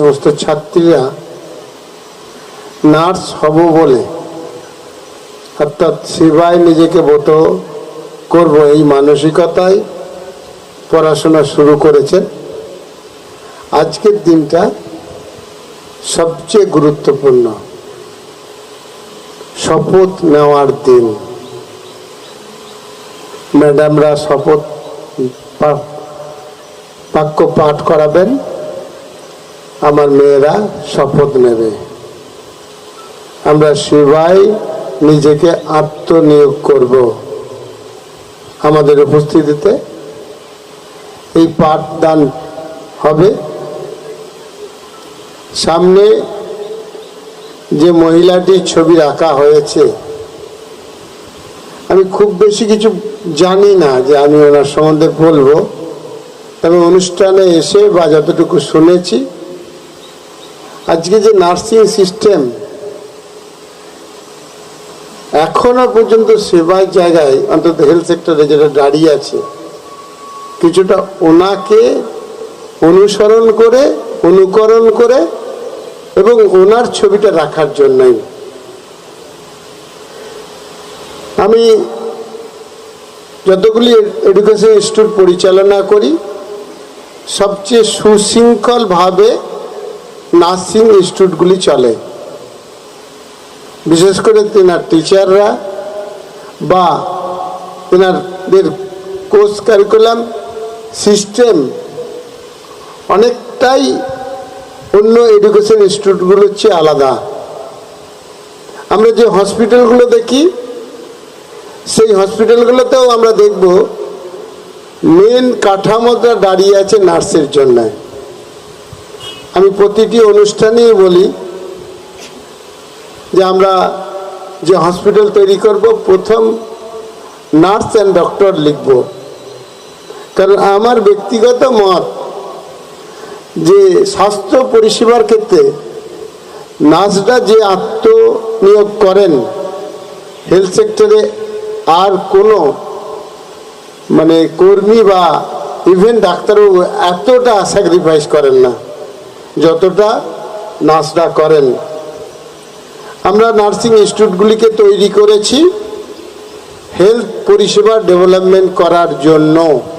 সমস্ত ছাত্রীরা নার্স হব বলে, অর্থাৎ সেবায় নিজেকে ব্রত করব এই মানসিকতায় পড়াশোনা শুরু করেছেন। আজকের দিনটা সবচেয়ে গুরুত্বপূর্ণ। শপথ নেওয়ার দিন। ম্যাডামরা শপথ বাক্য পাঠ করাবেন। আমার মেয়েরা শপথ নেবে। আমরা সেবায় নিজেকে আত্মনিয়োগ করব। আমাদের উপস্থিতিতে এই পাঠদান হবে। সামনে যে মহিলাটির ছবি রাখা হয়েছে, আমি খুব বেশি কিছু জানি না যে আমি ওনার সম্বন্ধে বলব। তবে অনুষ্ঠানে এসে বা যতটুকু শুনেছি আজকে যে নার্সিং সিস্টেম, এখনও পর্যন্ত সেবার জায়গায় অন্তত হেলথ সেক্টরে যেটা দাঁড়িয়ে আছে, কিছুটা ওনাকে অনুসরণ করে, অনুকরণ করে এবং ওনার ছবিটা রাখার জন্যই। আমি যতগুলি এডুকেশন ইনস্টিটিউট পরিচালনা করি, সবচেয়ে সুশৃঙ্খলভাবে নার্সিং ইনস্টিটিউটগুলি চলে। বিশেষ করে তেনার টিচাররা বা তেনাদের কোর্স কারিকুলাম সিস্টেম অনেকটাই অন্য এডুকেশন ইনস্টিটিউটগুলোর চেয়ে আলাদা। আমরা যে হসপিটালগুলো দেখি, সেই হসপিটালগুলোতেও আমরা দেখব মেন কাঠামোটা দাঁড়িয়ে আছে নার্সের জন্য। আমি প্রতিটি অনুষ্ঠানেই বলি যে আমরা যে হসপিটাল তৈরি করব, প্রথম নার্স অ্যান্ড ডক্টর লিখব। কারণ আমার ব্যক্তিগত মত যে স্বাস্থ্য পরিষেবার ক্ষেত্রে নার্সরা যে আত্মনিয়োগ করেন হেলথ সেক্টরে আর কোনো মানে কর্মী বা ইভেন ডাক্তারবাবু এতটা স্যাক্রিফাইস করেন না। যতটা নার্সরা করেন। আমরা নার্সিং ইনস্টিটিউটগুলিকে তৈরি করেছি হেলথ পরিষেবা ডেভেলপমেন্ট করার জন্য।